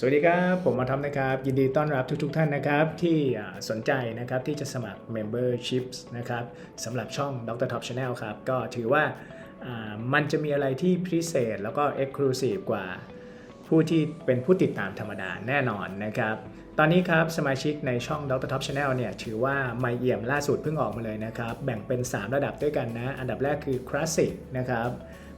สวัสดีครับ ผมมาทำนะครับ ยินดีต้อนรับทุกๆทท่านนะครับ ที่สนใจนะครับที่จะสมัคร Memberships นะครับสำหรับช่อง Dr. Top Channel ครับ ก็ถือว่าอ่ามันจะมีอะไรที่พิเศษแล้วก็ Exclusive กว่า ผู้ที่เป็นผู้ติดตามธรรมดาแน่นอนนะครับ ตอนนี้ครับสมาชิกในช่อง Dr. Top Channel เนี่ยถือว่าไม่เอี่ยมล่าสุดเพิ่งออกมาเลยนะครับ แบ่งเป็น 3 ระดับด้วยกันนะ อันดับแรกคือ Classic นะครับ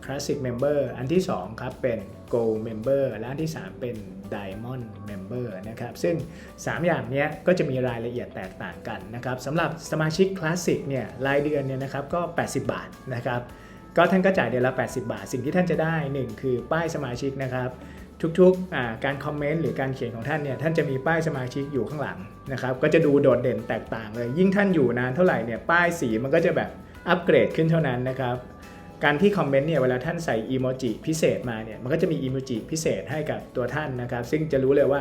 Classic Member อันที่ 2 ครับเป็น Gold Member และอันที่ 3 เป็น Diamond Member นะครับซึ่ง 3 อย่างนี้ก็จะมีรายละเอียดแตกต่างกันนะครับสำหรับสมาชิก Classic เนี่ยรายเดือนเนี่ยนะครับก็ 80 บาทนะครับก็ท่านก็จ่ายเดือนละ 80 บาท สิ่งที่ท่านจะได้ 1 คือป้ายสมาชิกนะครับ ทุกๆการคอมเมนต์หรือการเขียนของท่านเนี่ยท่านจะมีป้ายสมาชิกอยู่ข้างหลังนะครับก็จะดูโดดเด่นแตกต่างเลย ยิ่งท่านอยู่นานเท่าไหร่เนี่ยป้ายสีมันก็จะแบบอัปเกรดขึ้นเท่านั้นนะครับการที่คอมเมนต์เนี่ยเวลาท่านใส่อีโมจิพิเศษมาเนี่ยมันก็จะมีอีโมจิพิเศษให้กับตัวท่านนะครับ ซึ่งจะรู้เลยว่า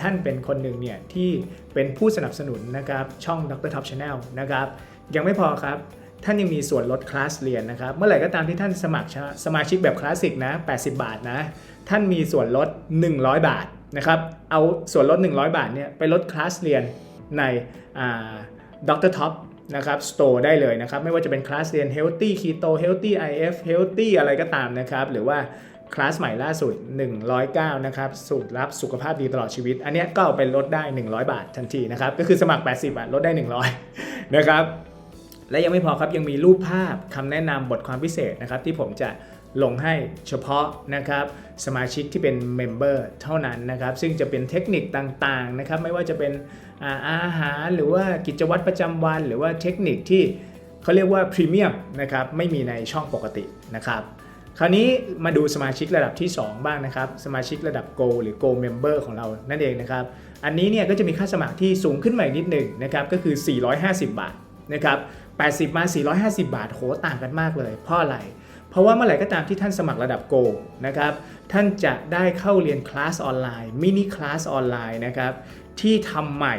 ท่านเป็นคนหนึ่งเนี่ยที่เป็นผู้สนับสนุนนะครับช่อง Dr. Top Channel นะครับยังไม่พอครับ ท่านยังมีส่วนลดคลาสเรียนนะครับ เมื่อไหร่ก็ตามที่ท่านสมัครสมาชิกแบบคลาสสิกนะ 80 บาทนะ ท่านมีส่วนลด 100 บาทนะครับ เอาส่วนลด 100 บาทเนี่ยไปลดคลาสเรียนในด็อกเตอร์ท็อปนะครับสโตร์ได้เลยนะครับ ไม่ว่าจะเป็นคลาสเรียน Healthy Keto Healthy IF Healthy อะไรก็ตามนะครับ หรือว่าคลาสใหม่ล่าสุด 109 นะครับ สูตรลับสุขภาพดีตลอดชีวิต อันนี้ก็เอาไปลดได้ 100 บาททันทีนะครับ ก็คือสมัคร 80 บาท ลดได้ 100 นะครับ และยังไม่พอครับยังมีรูปภาพคำแนะนำบทความพิเศษนะครับที่ผมจะลงให้เฉพาะนะครับสมาชิกที่เป็นเมมเบอร์เท่านั้นนะครับซึ่งจะเป็นเทคนิคต่างๆนะครับไม่ว่าจะเป็นอาอาหารหรือว่ากิจวัตรประจำวัน หรือว่าเทคนิคที่เขาเรียกว่าพรีเมียมนะครับไม่มีในช่องปกตินะครับคราวนี้มาดูสมาชิกระดับที่ 2 บ้างนะครับสมาชิกระดับ Go หรือ Go Member ของเรานั่นเองนะครับอันนี้เนี่ยก็จะมีค่าสมัครที่สูงขึ้นมาอีกนิดหนึ่งนะครับก็คือ 450 บาทนะครับ 80 มา 450 บาท โห ต่างกันมากเลย เพราะอะไร เพราะว่าเมื่อไหร่ก็ตามที่ท่านสมัครระดับโกนะครับ ท่านจะได้เข้าเรียนคลาสออนไลน์ มินิคลาสออนไลน์นะครับ ที่ทำใหม่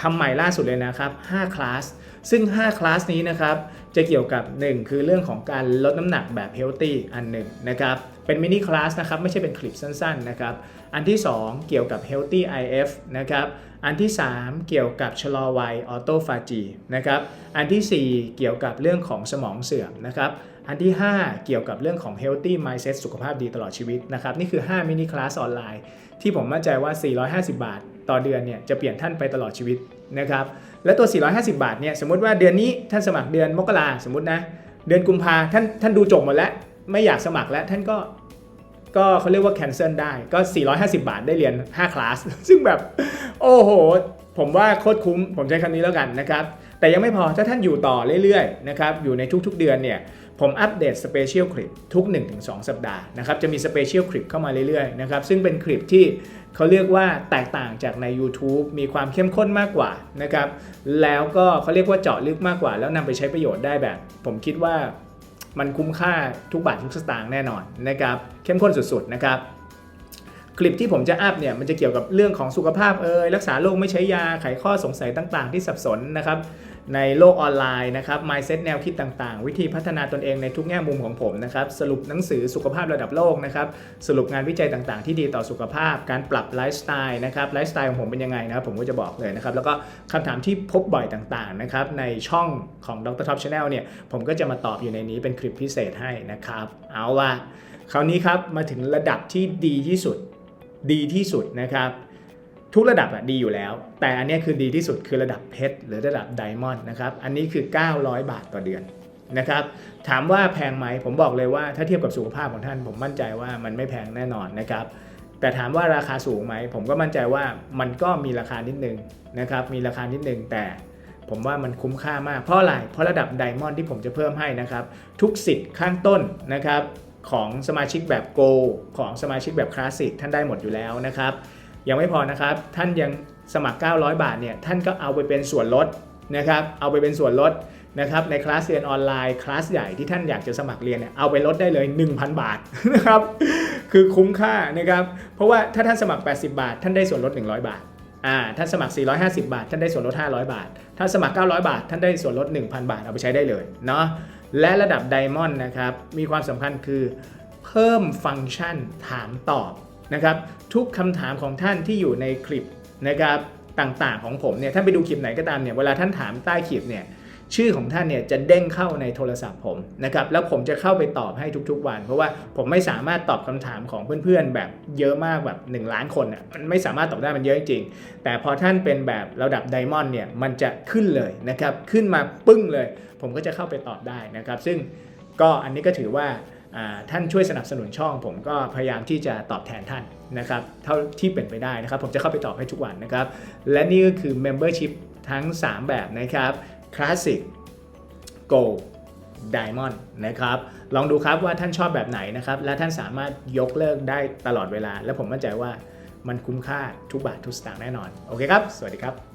ทำใหม่ล่าสุดเลยนะครับ 5 คลาส ซึ่ง 5 คลาสนี้นะครับจะเกี่ยวกับ 1 คือเรื่องของการลดน้ำหนักแบบเฮลตี้อันหนึ่งนะครับเป็นมินิคลาสนะครับไม่ใช่เป็นคลิปสั้นๆนะครับอันที่ 2 เกี่ยวกับ Healthy IF นะครับอันที่ 3 เกี่ยวกับชะลอวัยออโตฟาจีนะครับอันทีสี่4 เกี่ยวกับเรื่องของสมองเสื่อมนะครับอันที่ 5 เกี่ยวกับเรื่องของ Healthy Mindset สุขภาพดีตลอดชีวิตนะครับนี่คือ 5 มินิคลาสออนไลน์ที่ผมมั่นใจว่า 450 บาท ต่อเดือนเนี่ยจะเปลี่ยนท่านไปตลอดชีวิตนะครับและตัว 450 บาทเนี่ยสมมติว่าเดือนนี้ท่านสมัครเดือนมกราสมมตินะเดือนกุมภาท่านท่านดูจบหมดแล้ว ไม่อยากสมัครแล้วท่านก็ก็เขาเรียกว่า cancel ได้ก็ 450 บาทได้เรียน 5 คลาส ซึ่งแบบ โอ้โห ผมว่าโคตรคุ้ม ผมใช้คำนี้แล้วกันนะครับ แต่ยังไม่พอถ้าท่านอยู่ต่อเรื่อยๆนะครับอยู่ในทุกๆเดือนเนี่ย ผมอัปเดตสเปเชียลคลิปทุก 1-2 สัปดาห์นะครับจะมีสเปเชียลคลิปเข้ามาเรื่อยๆนะครับซึ่งเป็นคลิปที่เขาเรียกว่าแตกต่างจากใน YouTube มีความเข้มข้นมากกว่านะครับแล้วก็เขาเรียกว่าเจาะลึกมากกว่า แล้วนำไปใช้ประโยชน์ได้แบบ ผมคิดว่ามันคุ้มค่าทุกบาททุกสตางค์แน่นอนนะครับเข้มข้นสุดๆนะครับคลิปที่ผมจะอัพเนี่ยมันจะเกี่ยวกับเรื่องของสุขภาพเอ่ยรักษาโรคไม่ใช้ยาไขข้อสงสัยต่าง ๆ ที่สับสนนะครับ ในโลกออนไลน์นะครับ mindset แนวคิดต่างๆ วิธีพัฒนาตนเองในทุกแง่มุมของผมนะครับ สรุปหนังสือสุขภาพระดับโลกนะครับ สรุปงานวิจัยต่างๆ ที่ดีต่อสุขภาพ การปรับไลฟ์สไตล์นะครับ ไลฟ์สไตล์ของผมเป็นยังไงนะครับ ผมก็จะบอกเลยนะครับ แล้วก็คำถามที่พบบ่อยต่างๆ นะครับ ในช่องของ Dr. Top Channel เนี่ย ผมก็จะมาตอบอยู่ในนี้เป็นคลิปพิเศษให้นะครับ เอาละคราวนี้ครับ มาถึงระดับที่ดีที่สุด ดีที่สุดนะครับ ทุกระดับอะดีอยู่แล้ว แต่อันนี้คือดีที่สุดคือระดับเพชรหรือระดับไดมอนด์นะครับอันนี้คือ 900 บาทต่อเดือนนะครับถามว่าแพงไหมผมบอกเลยว่าถ้าเทียบกับสุขภาพของท่าน ผมมั่นใจว่ามันไม่แพงแน่นอนนะครับแต่ถามว่าราคาสูงไหม ผมก็มั่นใจว่ามันก็มีราคานิดนึงนะครับมีราคานิดนึงแต่ผมว่ามันคุ้มค่ามากเพราะอะไร เพราะระดับไดมอนด์ที่ผมจะเพิ่มให้นะครับทุกสิทธิ์ข้างต้นนะครับของสมาชิกแบบ Go ของสมาชิกแบบคลาสสิกท่านได้หมดอยู่แล้วนะครับ ยังไม่พอนะครับ ท่านยังสมัคร 900 บาทเนี่ยท่านก็เอาไปเป็นส่วนลดนะครับเอาไปเป็นส่วนลดนะครับในคลาสเรียนออนไลน์คลาสใหญ่ที่ท่านอยากจะสมัครเรียนเนี่ยเอาไปลดได้เลย 1,000 บาทนะครับคือคุ้มค่านะครับเพราะว่าถ้าท่านสมัคร 80 บาท ท่านได้ส่วนลด 100 บาทอ่าถ้านสมัคร 450 บาท ท่านได้ส่วนลด 500 บาท ถ้าสมัคร 900 บาท ท่านได้ส่วนลด 1,000 บาท เอาไปใช้ได้เลยเนาะและระดับไดมอนด์นะครับมีความสำคัญคือเพิ่มฟังก์ชันถามตอบ นะครับทุกคำถามของท่านที่อยู่ในคลิปนะครับต่างๆของผมเนี่ยท่านไปดูคลิปไหนก็ตามเนี่ยเวลาท่านถามใต้คลิปเนี่ยชื่อของท่านเนี่ยจะเด้งเข้าในโทรศัพท์ผมนะครับแล้วผมจะเข้าไปตอบให้ทุกๆวัน เพราะว่าผมไม่สามารถตอบคำถามของเพื่อนๆ แบบเยอะมากแบบ 1 ล้านคนอะมันไม่สามารถตอบได้มันเยอะจริง แต่พอท่านเป็นแบบระดับไดมอนด์เนี่ยมันจะขึ้นเลยนะครับขึ้นมาปึ้งเลย ผมก็จะเข้าไปตอบได้นะครับ ซึ่งก็อันนี้ก็ถือว่า ท่านช่วยสนับสนุนช่อง ผมก็พยายามที่จะตอบแทนท่านนะครับเท่าที่เป็นไปได้นะครับ ผมจะเข้าไปตอบให้ทุกวันนะครับ และนี่ก็คือ Membership ทั้ง 3 แบบนะครับ Classic Gold Diamond นะครับลองดูครับว่าท่านชอบแบบไหนนะครับ และท่านสามารถยกเลิกได้ตลอดเวลา และผมมั่นใจว่ามันคุ้มค่าทุกบาททุกสตางค์แน่นอน โอเคครับ สวัสดีครับ